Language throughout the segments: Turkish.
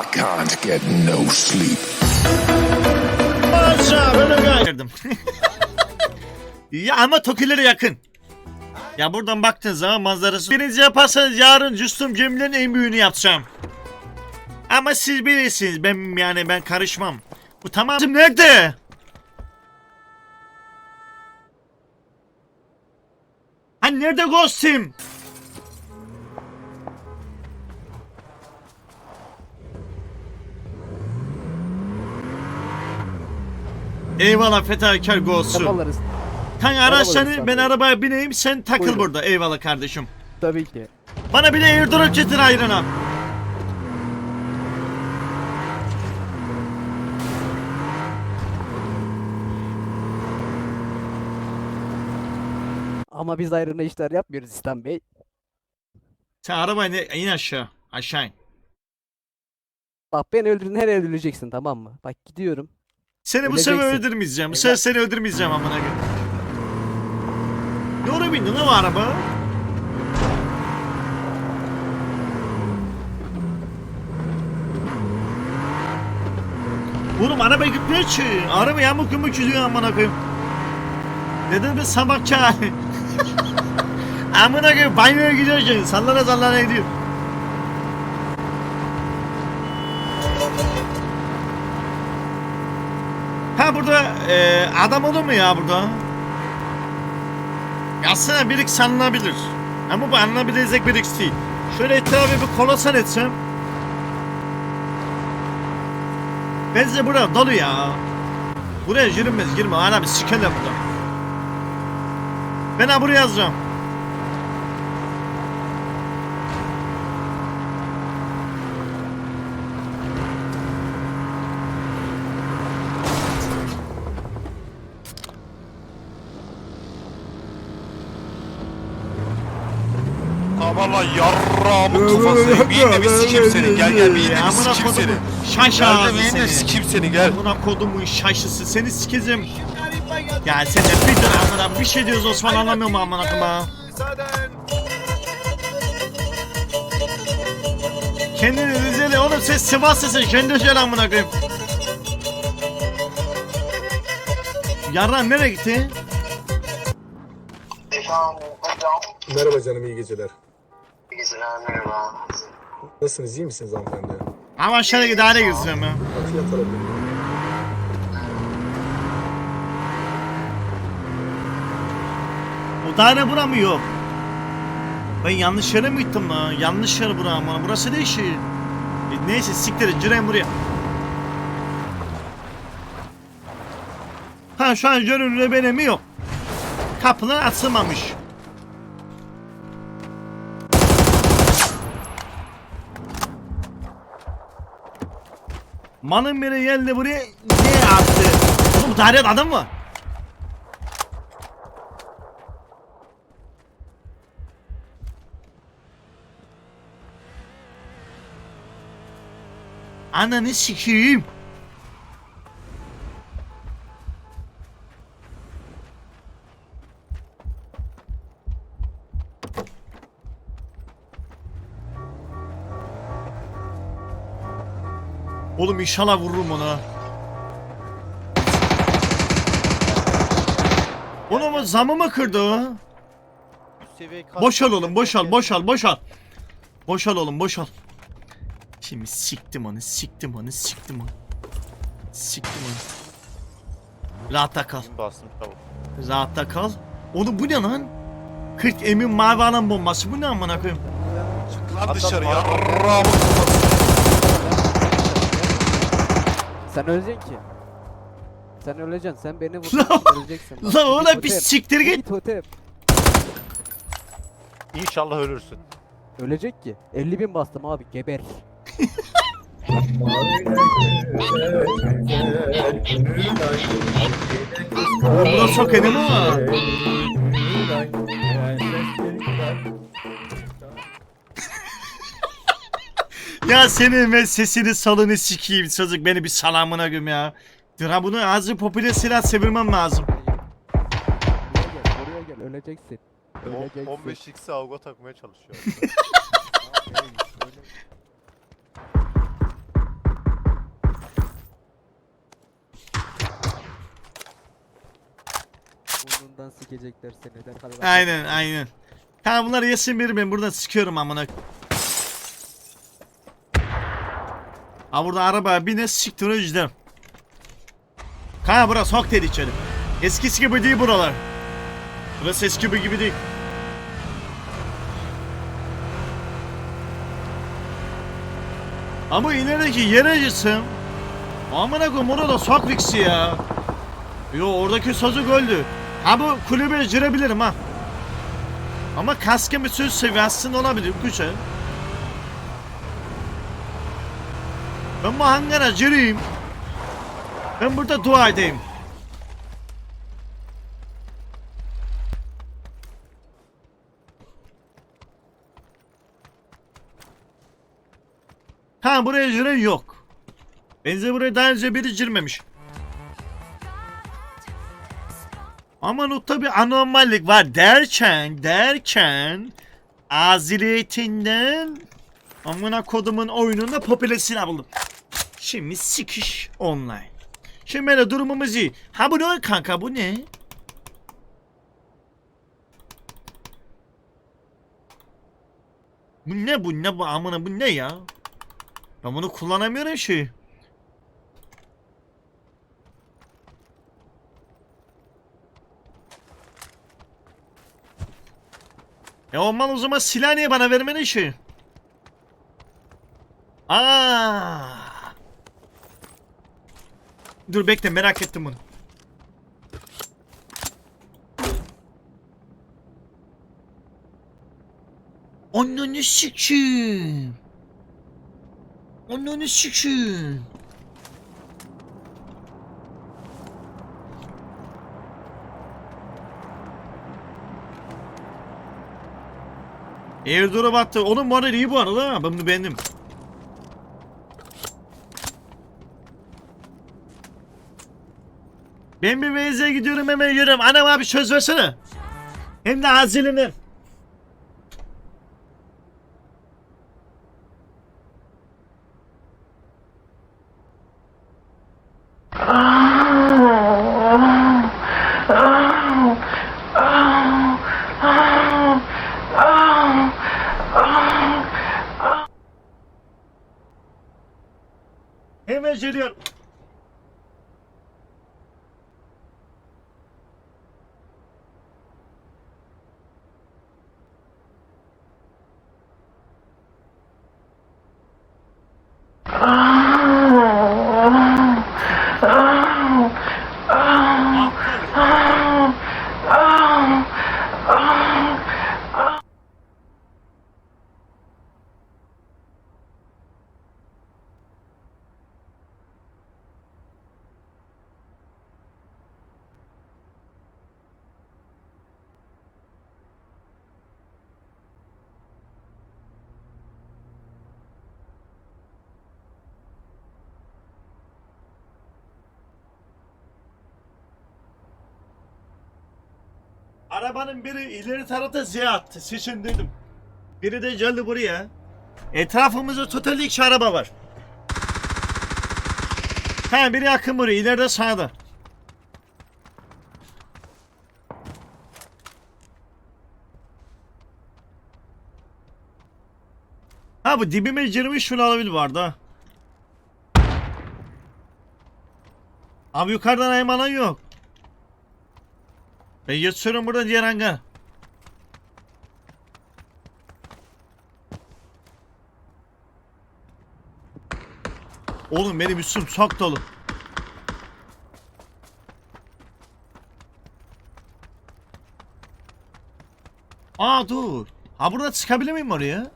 I can't get no sleep. Ya ama Tokilere yakın. Ya buradan baktığın zaman manzarası. Birinci yaparsanız yarın Cüstüm Cemil'in en büyüğünü yapacağım. Ama siz bilirsiniz ben yani ben karışmam. Bu tamam. Nerede? Hani nerede Ghost'im? Eyvallah fedakar Ghost'um. Yaparlarız. Sen araç Arabalar seni ben arabaya bineyim sen takıl Buyurun. burada. Eyvallah kardeşim. Tabii ki. Bana bir de airdrop getir ayrına. Ama biz ayrına işler yapmıyoruz İslam Bey. Sen arabayı ne- in aşağı. Aşağı in. Bak beni öldürdün her öldüreceksin tamam mı? Bak gidiyorum. Seni bu sefer Öleceksin. öldürmeyeceğim. Bu sefer seni öldürmeyeceğim amına koyayım. Ne oraya bindin lan araba? Oğlum araba gitmiyor ki. Araba yamuk yumuk gidiyor amına koyayım. Neden bir sabahçı hali? amına koyayım banyoya gidiyorsun. Sallana sallana gidiyor. Burada e, adam olur mu ya burada? Aslında bir x alınabilir. Ama bu alınabilecek bir x değil. Şöyle etrafı bir kolasan etsem. Bence burada dolu ya. Buraya girilmez girme. Ana bir sikerler burada. Ben buraya yazacağım. Aman lan yarrağımın kafası. Bir yine bir sikim seni. Gel gel bir yine bir Amına sikim seni. kodumun şaş Gel de ağzı bir yine seni. sikim seni gel. Amına kodumun şaşısı seni sikeceğim. Ya sen de bir dur amına bir şey diyoruz Osman anlamıyor mu amına ha? Kendini Rizeli oğlum sen Sivaslısın kendi söyle amına koyayım. Yarran nereye gitti? Merhaba canım iyi geceler. Merhaba. Nasılsınız iyi misiniz hanımefendi? Ama aşağıdaki daire gireceğim ya. Hadi yatalım. O daire bura mı yok? Ben yanlış yere mi gittim lan? Yanlış yer bura ama burası değil şey. E, neyse siktir et buraya. Ha şu an görünürde benim mi yok. Kapılar açılmamış. Manın biri geldi buraya ne yaptı? Oğlum bu dairede adam var. Ananı sikeyim. Oğlum inşallah vururum ona. Oğlum o zamı mı kırdı o? Boşal oğlum boşal boşal boşal. Boşal oğlum boşal. Şimdi siktim onu siktim onu siktim onu. Siktim onu. Rahatta kal. Rahatta kal. Oğlum bu ne lan? 40 emin mavi alan bombası bu ne amına koyayım? Lan dışarı yarrağımın Sen öleceksin ki. Sen öleceksin. Sen beni vurursun öleceksin. Bak, Lan oğlum bir totem. siktir git. Git totem. İnşallah ölürsün. Ölecek ki. 50 bin bastım abi geber. Burada çok enemi var. ya senin ve sesini salını sikiyim sazık beni bir salamına güm ya. Dra bunu azı popüler silah sevirmem lazım. Buraya gel, buraya gel. Öleceksin. Öleceksin. 15 x avgo takmaya çalışıyor. Burnundan sikecekler seni. Aynen aynen. Tamam bunları yesin bir ben buradan sikiyorum amına. Ha burada arabaya bine siktir giderim. Kanka burası sok dedi içeri. Eskisi gibi değil buralar. Burası eski gibi gibi değil. Ama ilerideki yere gitsin. Amına koyayım orada sok fiksi ya. Yo oradaki sözü öldü. Ha bu kulübe girebilirim ha. Ama kaskın bir söz seviyesinde olabilir güzel. Ben bu hangara gireyim. Ben burada dua edeyim. Ha buraya giren yok. Benze buraya daha önce biri girmemiş. Ama notta bir anormallik var derken derken aziliyetinden amına kodumun oyununda popülasyonu buldum. Şimdi sikiş online. Şimdi böyle durumumuz iyi. Ha bu ne kanka bu ne? Bu ne bu ne bu amına bu ne ya? Ben bunu kullanamıyorum şey. E olmaz o zaman silah niye bana vermedin şey? Aa. Dur bekle merak ettim bunu. Ananı sikeyim. Ananı sikeyim. Airdrop'a battı. Onun modeli iyi bu arada. Ben bunu beğendim. Ben bir Veyze gidiyorum hemen yürüyorum. Anam abi söz versene. Hem de hazilini. Arabanın biri ileri tarafta Z attı. Seçin dedim. Biri de geldi buraya. Etrafımızda totalde iki araba var. Ha biri yakın buraya. ileride sağda. Ha bu dibime girmiş şunu alabilir vardı ha. Abi yukarıdan aymanan yok. Ben geçiyorum burada diğer hangar. Oğlum benim üstüm çok dolu. Aa dur. Ha burada çıkabilir miyim oraya?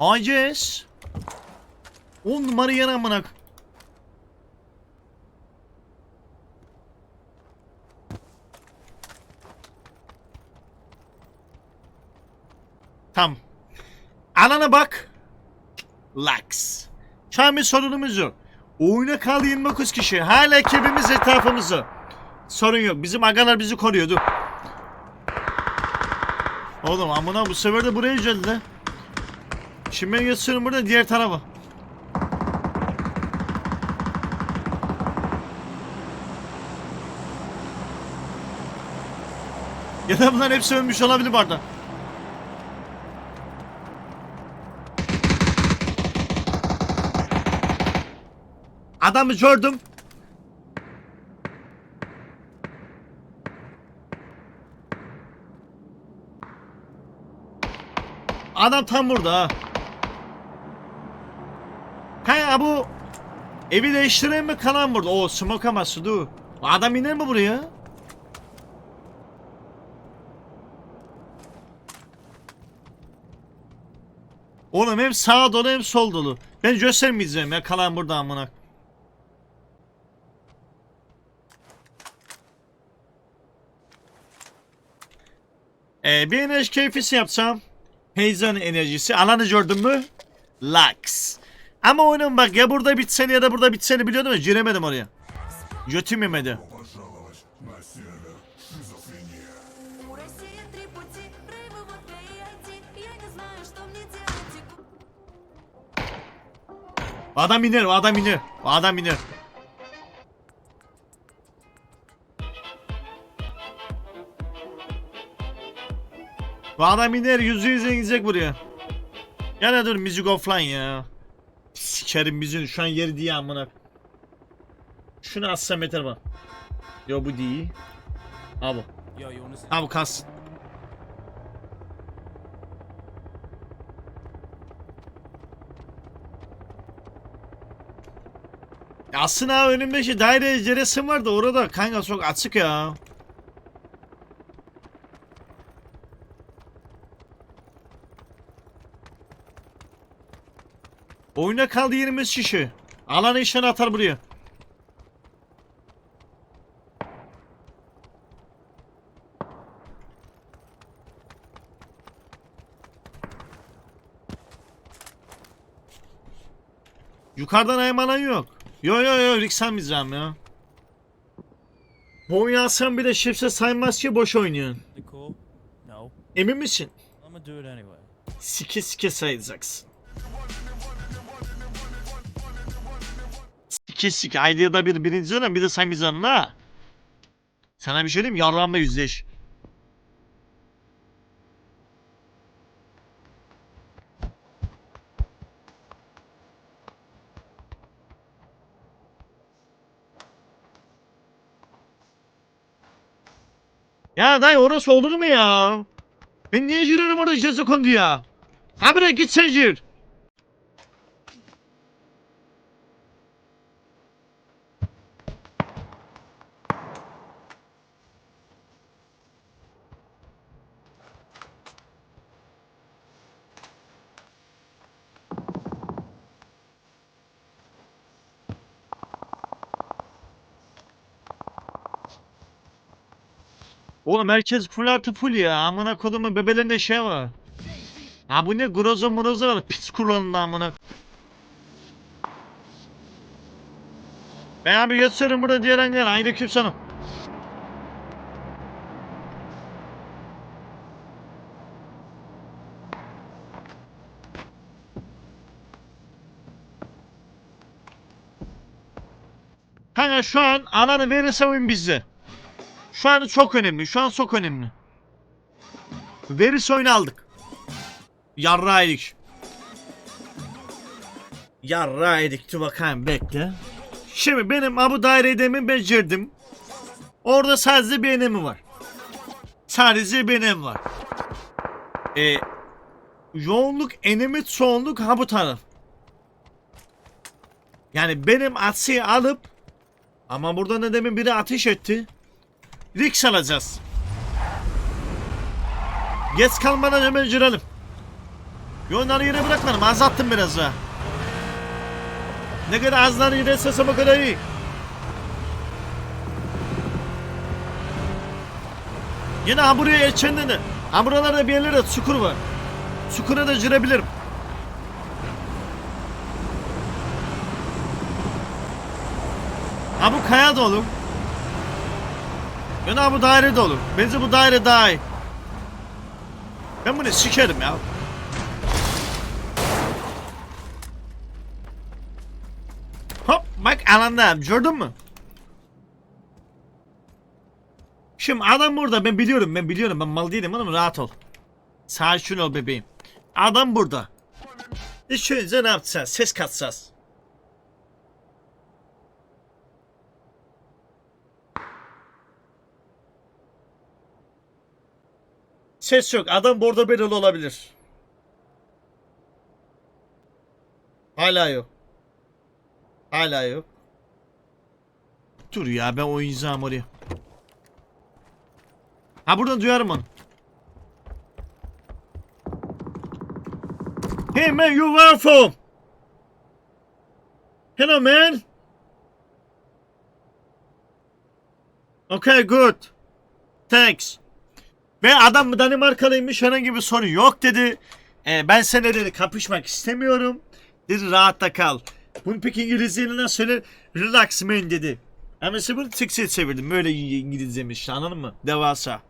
Aa yes. 10 numara yan amına. Tam. Anana bak. Lux. Şu bir sorunumuz yok. Oyuna kaldı 29 kişi. Hala ekibimiz etrafımızda. Sorun yok. Bizim agalar bizi koruyordu. Oğlum amına bu sefer de buraya geldi. Şimdi ben geçiyorum burada diğer tarafa. Ya da bunların hepsi ölmüş olabilir bu. Adamı gördüm. Adam tam burada ha. Ha bu evi değiştiren mi kalan burada? O smoke ama dur. Adam iner mi buraya? Oğlum hem sağ dolu hem sol dolu. Ben göstermeyeceğim ya kalan burada amına. Ee, bir enerji keyfisi yapsam. Heyecan enerjisi. Alanı gördün mü? Lux. Ama oyunun bak ya burada bitseni ya da burada bitseni biliyordum ya. Giremedim oraya. Götüm yemedi. Adam iner, adam iner, adam iner. Bu adam iner, yüzü yüze gidecek buraya. Ya ne dur müzik offline ya. Sikerim müziğin şu an yeri diye amına. Şunu assam yeter bak. Yo bu değil. Ha bu. Ha bu kas. Aslında önümde şey daire ceresim var da orada kanka çok açık ya. Oyuna kaldı 20 kişi. Alan işten atar buraya. Yukarıdan aymanan yok. Yo yo yo Rick sanmayacağım ya. Bu oyunu alsam bir de şifre saymaz ki boş oynuyorsun. Emin misin? Sike sike sayacaksın. Sike ayda bir birinci dönem bir de saymayacaksın ha. Sana bir şey diyeyim yarlanma yüzleş. Ya dayı orası olur mu ya? Ben niye yürüyorum orada ceza kondu ya? Ha bre git sen yürü. Oğlum herkes full artı full ya. Amına kodumun bebelerinde şey var. Ha bu ne grozo morozo var. Pis kullanımda amına. Ben abi gösteririm burada diğer yer. Aynı küpsanım. Kanka şu an alanı verirse oyun bizde. Şu an çok önemli. Şu an çok önemli. Veris oyunu aldık. Yarra yedik. Yarra yedik. Dur bakayım bekle. Şimdi benim Abu Daire demin becerdim. Orada sadece bir enemi var. Sadece bir enemi var. E, yoğunluk enemi çoğunluk ha bu taraf. Yani benim atıyı alıp ama burada ne demin biri ateş etti. Riks alacağız. Geç kalmadan hemen girelim. Yolları yere bırakmadım. Azalttım biraz daha. Ne kadar azlar giderse o kadar iyi. Yine ha buraya de. Ha buralarda bir yerlerde çukur var. Çukura da girebilirim. Ha bu kaya da olur. Ya bu daire de olur. Bence bu daire daha iyi. Ben bunu sikerim ya. Hop bak alanda gördün mü? Şimdi adam burada ben biliyorum ben biliyorum ben mal değilim oğlum rahat ol. Sakin ol bebeğim. Adam burada. Önce ne yapacağız? Ses katacağız. Ses yok. Adam bordo bereli olabilir. Hala yok. Hala yok. Dur ya ben oynayacağım oraya. Ha buradan duyarım onu. Hey man you where from? Hello man. Okay good. Thanks. Ve adam Danimarkalıymış herhangi bir sorun yok dedi. Ee, ben seninle dedi kapışmak istemiyorum. Dedi rahatta kal. Bunu peki İngilizceyle nasıl söyler? Relax man dedi. Ama bunu Türkçe çevirdim. Böyle İngilizcemiş anladın mı? Devasa.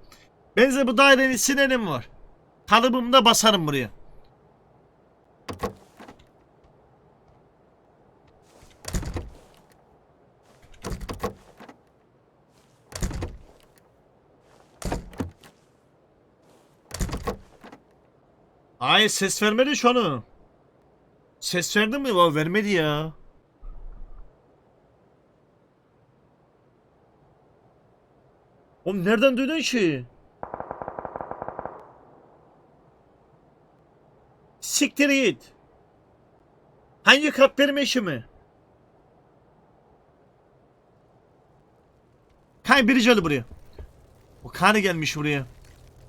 Benze bu dairenin sinenim var. Kalıbımda basarım buraya. Hayır ses vermedi şu onu. Ses verdi mi? O vermedi ya. Oğlum nereden duydun ki? Siktir git. Hangi kat benim eşimi? Kay biri geldi buraya. O karı gelmiş buraya.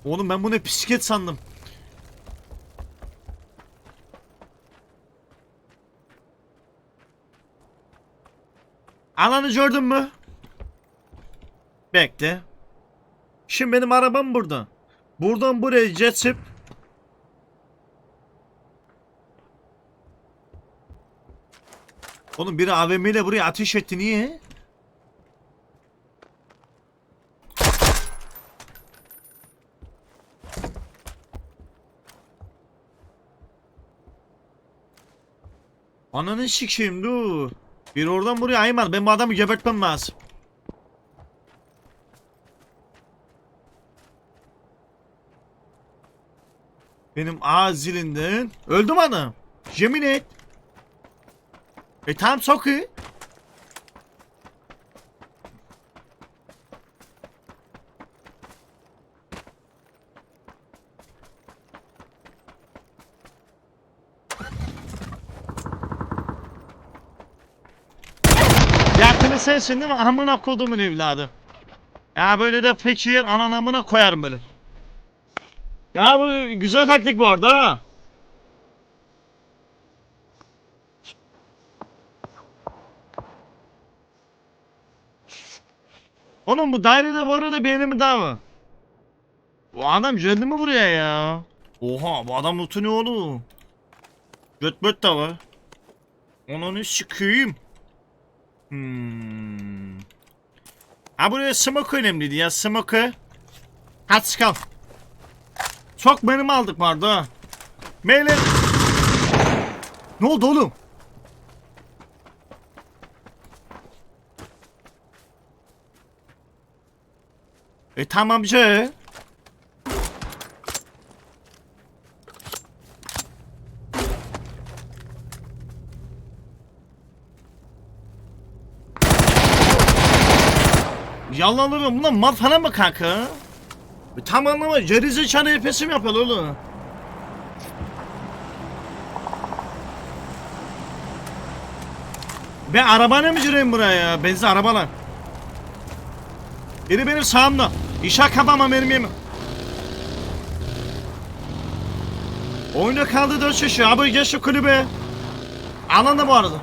Oğlum ben bunu bisiklet sandım. Alanı gördün mü? Bekle. Şimdi benim arabam burada. Buradan buraya geçip Oğlum biri AVM ile buraya ateş etti niye? Ananı sikeyim dur. Bir oradan buraya aymadı. Ben bu adamı gebertmem lazım. Benim ağız zilinden. Öldüm adam. Yemin et. E tamam çok iyi. Yakını sensin değil mi? Amına kodumun evladı. Ya böyle de peki anan amına koyarım böyle. Ya bu güzel taktik bu arada ha. Oğlum bu dairede bu arada bir elimi daha mı? Bu adam geldi mi buraya ya? Oha bu adam utanıyor oğlum. Göt möt de var. Onu sikeyim. Hmm. Ha buraya smoke önemliydi ya smoke. Hadi çıkalım. Çok benim aldık vardı ha. Meyle. Ne oldu oğlum? E tamam ce. Yalanlarım bunlar mal falan mı kanka? E, tam anlama gerizekalı efesi mi yapıyor oğlum? Ben arabayla mı gireyim buraya ya? Benzin arabalar. Biri benim sağımda. İşe kapama mermiye mi? Oyuna kaldı dört şişi. Abi geç şu kulübe. Alanda bu arada.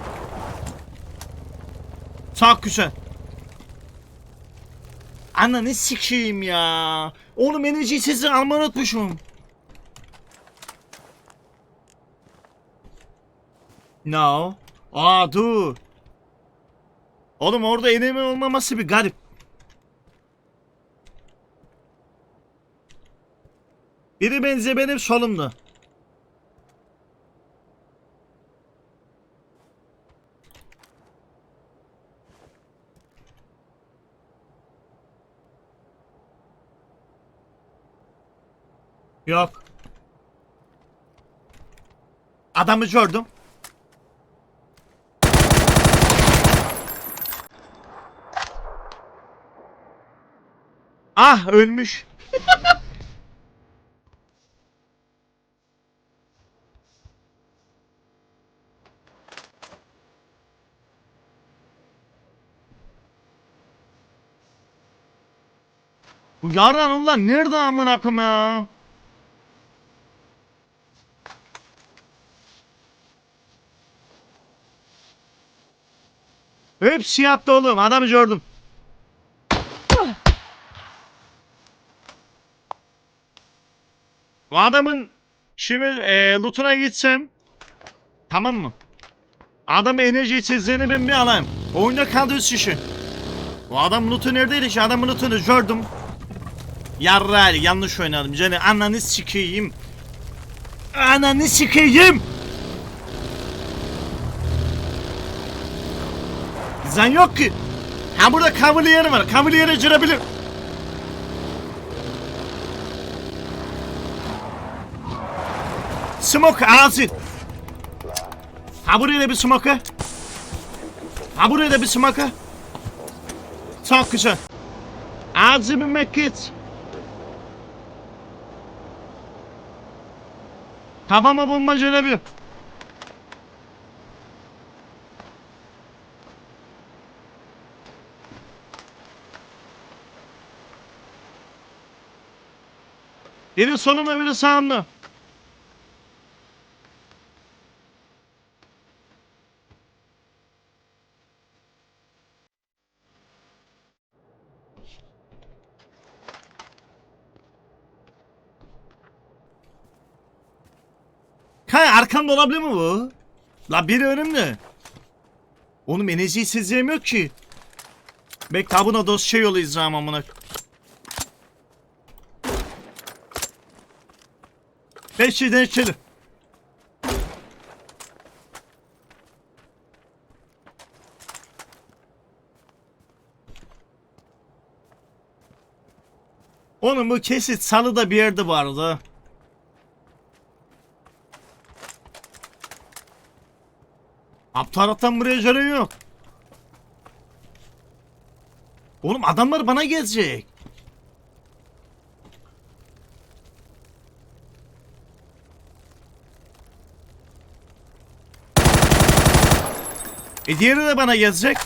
Çok güzel. Ananı sikeyim ya. Oğlum enerji sesi almayı unutmuşum. No. Aa dur. Oğlum orada enemi olmaması bir garip. Biri benze benim solumda. Yok. Adamı gördüm. Ah ölmüş. Bu yaran ulan nerede amına ya? Hepsi yaptı oğlum. Adamı gördüm. Bu adamın şimdi e, lootuna gitsem tamam mı? Adam enerji içeceğini ben bir alayım. Oyunda kaldı üç kişi. Bu adam lootu neredeydi ki? Adamın lootunu gördüm. Yarra yanlış oynadım. Canı ananı sikeyim. Ananı sikeyim. Zan yok ki. Ha burada kavaliyeri var. Kavaliyere girebilir. Smoke ağzı. Ha buraya da bir smoke. Ha buraya da bir smoke. Çok güzel. Ağzı bir mekit. Kafama bomba gelebilir. Biri solumda biri sağımda. Kay arkamda olabilir mi bu? La biri önümde. Oğlum enerjiyi sezemiyor ki. Bekle buna dosya yollayacağım amına. Beş şeyden içelim. Oğlum bu kesit salıda bir yerde vardı. Alt taraftan buraya göre yok. Oğlum adamlar bana gelecek. E diğeri de bana gelecek.